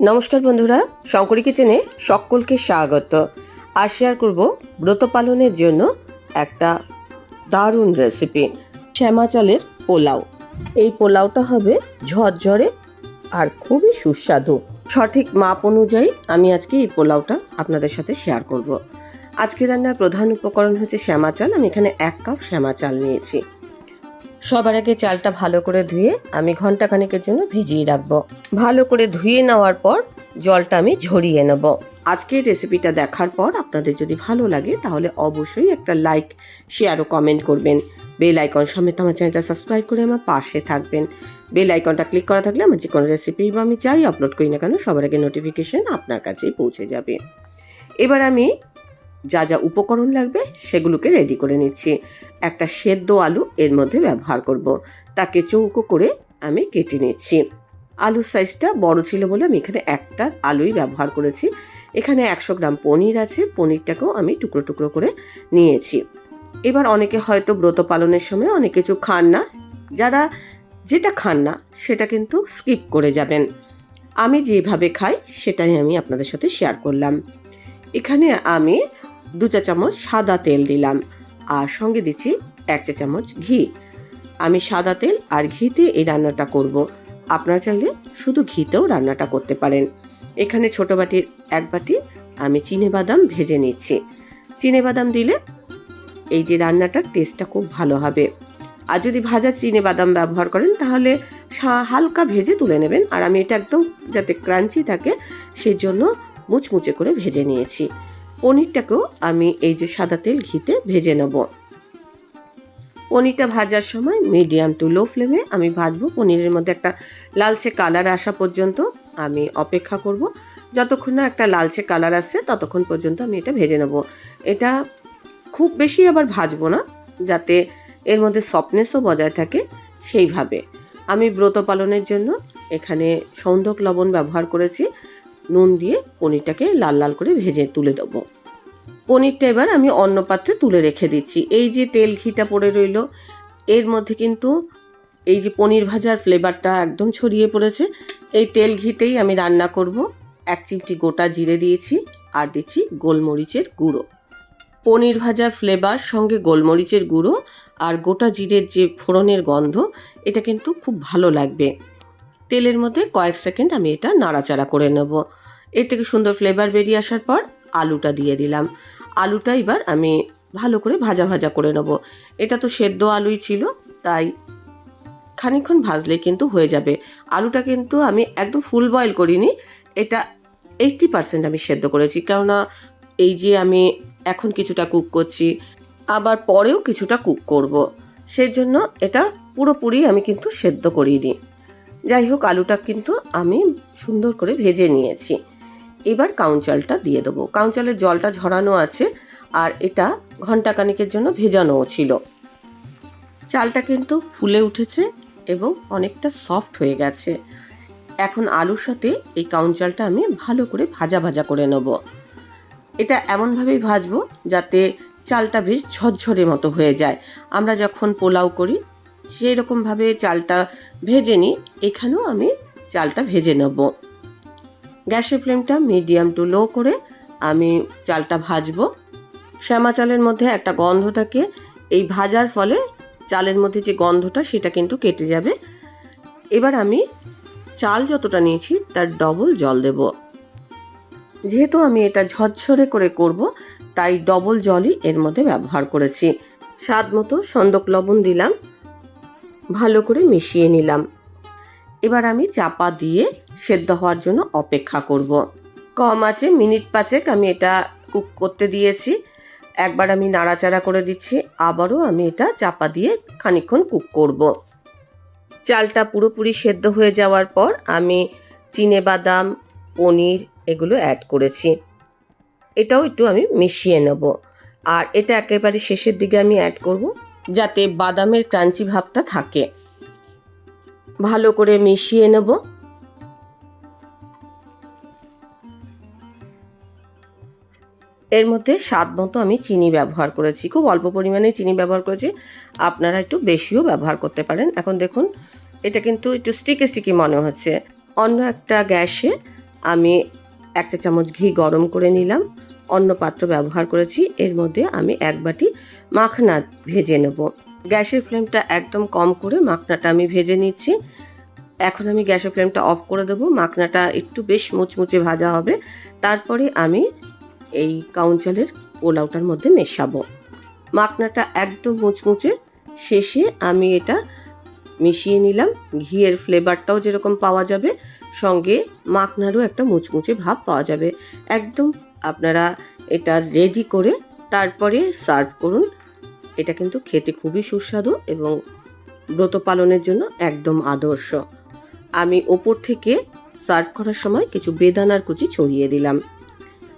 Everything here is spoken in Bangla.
নমস্কার বন্ধুরা, শঙ্করী কিচেনে সকলকে স্বাগত। আর শেয়ার করব ব্রত পালনের জন্য একটা দারুণ রেসিপি শ্যামা চালের পোলাও। এই পোলাওটা হবে ঝরঝরে আর খুবই সুস্বাদু। সঠিক মাপ অনুযায়ী আমি আজকে এই পোলাওটা আপনাদের সাথে শেয়ার করব। আজকে রান্নার প্রধান উপকরণ হচ্ছে শ্যামা চাল। আমি এখানে এক কাপ শ্যামা চাল নিয়েছি। সবার আগে চালটা ভালো করে ধুয়ে আমি ঘণ্টা খানেকের জন্য ভিজিয়ে রাখব। ভালো করে ধুয়ে নেওয়ার পর জলটা আমি ঝরিয়ে নেব। আজকের রেসিপিটা দেখার পর আপনাদের যদি ভালো লাগে তাহলে অবশ্যই একটা লাইক, শেয়ার ও কমেন্ট করবেন। বেল আইকন সমেত আমার চ্যানেলটা সাবস্ক্রাইব করে আমার পাশে থাকবেন। বেল আইকনটা ক্লিক করা থাকলে আমার যে কোনো রেসিপি বা আমি চাই আপলোড করি না কেন সবার আগে নোটিফিকেশন আপনার কাছেই পৌঁছে যাবে। এবার আমি যা যা উপকরণ লাগবে সেগুলোকে রেডি করে নিচ্ছি। একটা সেদ্ধ আলু এর মধ্যে ব্যবহার করব। তাকে চৌকো করে আমি কেটে নিচ্ছি। আলুর সাইজটা বড় ছিল বলে আমি এখানে একটা আলুই ব্যবহার করেছি। এখানে একশো গ্রাম পনির আছে, পনিরটাকেও আমি টুকরো টুকরো করে নিয়েছি। এবার অনেকে হয়তো ব্রত পালনের সময় অনেক কিছু খান না। যারা যেটা খান না, সেটা কিন্তু স্কিপ করে যাবেন। আমি যেভাবে খাই, সেটাই আমি আপনাদের সাথে শেয়ার করলাম। এখানে আমি দু চা চামচ সাদা তেল দিলাম আর সঙ্গে দিচ্ছি এক চা চামচ ঘি। আমি সাদা তেল আর ঘিতে এই রান্নাটা করব। আপনারা চাইলে শুধু ঘিতেও রান্নাটা করতে পারেন। এখানে ছোট বাটির এক বাটি আমি চিনে বাদাম ভেজে নিচ্ছি। চিনে বাদাম দিলে এই যে রান্নাটার টেস্টটা খুব ভালো হবে। আর যদি ভাজা চিনে বাদাম ব্যবহার করেন তাহলে হালকা ভেজে তুলে নেবেন। আর আমি এটা একদম যাতে ক্রাঞ্চি থাকে সেই জন্য মুচমুচে করে ভেজে নিয়েছি। পনিরটাকেও আমি এই যে সাদা তেল ঘিতে ভেজে নেব। পনিরটা ভাজার সময় মিডিয়াম টু লো ফ্লেমে আমি ভাজবো। পনিরের মধ্যে একটা লালচে কালার আসা পর্যন্ত আমি অপেক্ষা করব। যতক্ষণ না একটা লালচে কালার আসছে, ততক্ষণ পর্যন্ত আমি এটা ভেজে নেব। এটা খুব বেশি আবার ভাজবো না, যাতে এর মধ্যে সফটনেসও বজায় থাকে সেইভাবে। আমি ব্রত পালনের জন্য এখানে সৌন্দক লবণ ব্যবহার করেছি। নুন দিয়ে পনিরটাকে লাল লাল করে ভেজে তুলে দেবো। পনিরটা এবার আমি অন্য পাত্রে তুলে রেখে দিচ্ছি। এই যে তেল ঘিটা পড়ে রইল, এর মধ্যে কিন্তু এই যে পনির ভাজার ফ্লেভারটা একদম ছড়িয়ে পড়েছে, এই তেল ঘিতেই আমি রান্না করব। এক চিমটি গোটা জিরে দিয়েছি আর দিচ্ছি গোলমরিচের গুঁড়ো। পনির ভাজার ফ্লেভার সঙ্গে গোলমরিচের গুঁড়ো আর গোটা জিরের যে ফোড়নের গন্ধ, এটা কিন্তু খুব ভালো লাগবে। তেলের মধ্যে কয়েক সেকেন্ড আমি এটা নাড়াচাড়া করে নেব। এর থেকে সুন্দর ফ্লেভার বেরিয়ে আসার পর আলুটা দিয়ে দিলাম। আলুটা এবার আমি ভালো করে ভাজা ভাজা করে নেব। এটা তো সেদ্ধ আলুই ছিল, তাই খানিকক্ষণ ভাজলে কিন্তু হয়ে যাবে। আলুটা কিন্তু আমি একদম ফুল বয়েল করিনি, এটা এইটটি পার্সেন্ট আমি সেদ্ধ করেছি। কেননা এই যে আমি এখন কিছুটা কুক করছি, আবার পরেও কিছুটা কুক করব। সেই জন্য এটা পুরোপুরি আমি কিন্তু সেদ্ধ করিনি। যাই হোক, আলুটা কিন্তু আমি সুন্দর করে ভেজে নিয়েছি। এবার কাউঞ্চালটা দিয়ে দেবো। কাউঞ্চালের জলটা ঝরানো আছে আর এটা ঘণ্টা কানিকের জন্য ভেজানোও ছিল। চালটা কিন্তু ফুলে উঠেছে এবং অনেকটা সফট হয়ে গেছে। এখন আলুর সাথে এই কাউঞ্চালটা আমি ভালো করে ভাজা ভাজা করে নেব। এটা এমনভাবেই ভাজবো যাতে চালটা বেশ ঝরঝরে মতো হয়ে যায়। আমরা যখন পোলাও করি সেই রকমভাবে চালটা ভেজে নিই। এখানেও আমি চালটা ভেজে নেব। গ্যাসের ফ্লেমটা মিডিয়াম টু লো করে আমি চালটা ভাজবো। শ্যামা চালের মধ্যে একটা গন্ধ থাকে, এই ভাজার ফলে চালের মধ্যে যে গন্ধটা সেটা কিন্তু কেটে যাবে। এবার আমি চাল যতটা নিয়েছি তার ডবল জল দেব। যেহেতু আমি এটা ঝরঝরে করে করব, তাই ডবল জলই এর মধ্যে ব্যবহার করেছি। স্বাদ মতো সন্দক লবণ দিলাম। ভালো করে মিশিয়ে নিলাম। এবার আমি চাপা দিয়ে সেদ্ধ হওয়ার জন্য অপেক্ষা করব। কম আছে, মিনিট পাঁচেক আমি এটা কুক করতে দিয়েছি। একবার আমি নাড়াচাড়া করে দিচ্ছি, আবারও আমি এটা চাপা দিয়ে খানিকক্ষণ কুক করব। চালটা পুরোপুরি সেদ্ধ হয়ে যাওয়ার পর আমি চিনে বাদাম, পনির এগুলো অ্যাড করেছি। এটাও একটু আমি মিশিয়ে নেব। আর এটা একেবারে শেষের দিকে আমি অ্যাড করব। যাতে বাদামের ক্রাঞ্চি ভাবটা থাকে। ভালো করে মিশিয়ে নেব। এর মধ্যে স্বাদ মতো আমি চিনি ব্যবহার করেছি। খুব অল্প পরিমাণে চিনি ব্যবহার করেছি। আপনারা একটু বেশিও ব্যবহার করতে পারেন। এখন দেখুন, এটা কিন্তু একটু স্টিকি স্টিকি মনে হচ্ছে। অন্য একটা গ্যাসে আমি এক চা চামচ ঘি গরম করে নিলাম। অন্য পাত্র ব্যবহার করেছি। এর মধ্যে আমি এক বাটি মাখনা ভেজে নেব। গ্যাসের ফ্লেমটা একদম কম করে মাখনাটা আমি ভেজে নিচ্ছি। এখন আমি গ্যাসের ফ্লেমটা অফ করে দেবো। মাখনাটা একটু বেশ মুচমুচে ভাজা হবে। তারপরে আমি এই কাউঞ্চালের পোলাওটার মধ্যে মেশাবো। মাখনাটা একদম মুচমুচে শেষে আমি এটা মিশিয়ে নিলাম। ঘিয়ের ফ্লেভারটাও যেরকম পাওয়া যাবে, সঙ্গে মাখনারও একটা মুচমুচে ভাব পাওয়া যাবে। একদম আপনারা এটা রেডি করে তারপরে সার্ভ করুন। এটা কিন্তু খেতে খুবই সুস্বাদু এবং ব্রত পালনের জন্য একদম আদর্শ। আমি ওপর থেকে সার্ভ করার সময় কিছু বেদানার কুচি ছড়িয়ে দিলাম।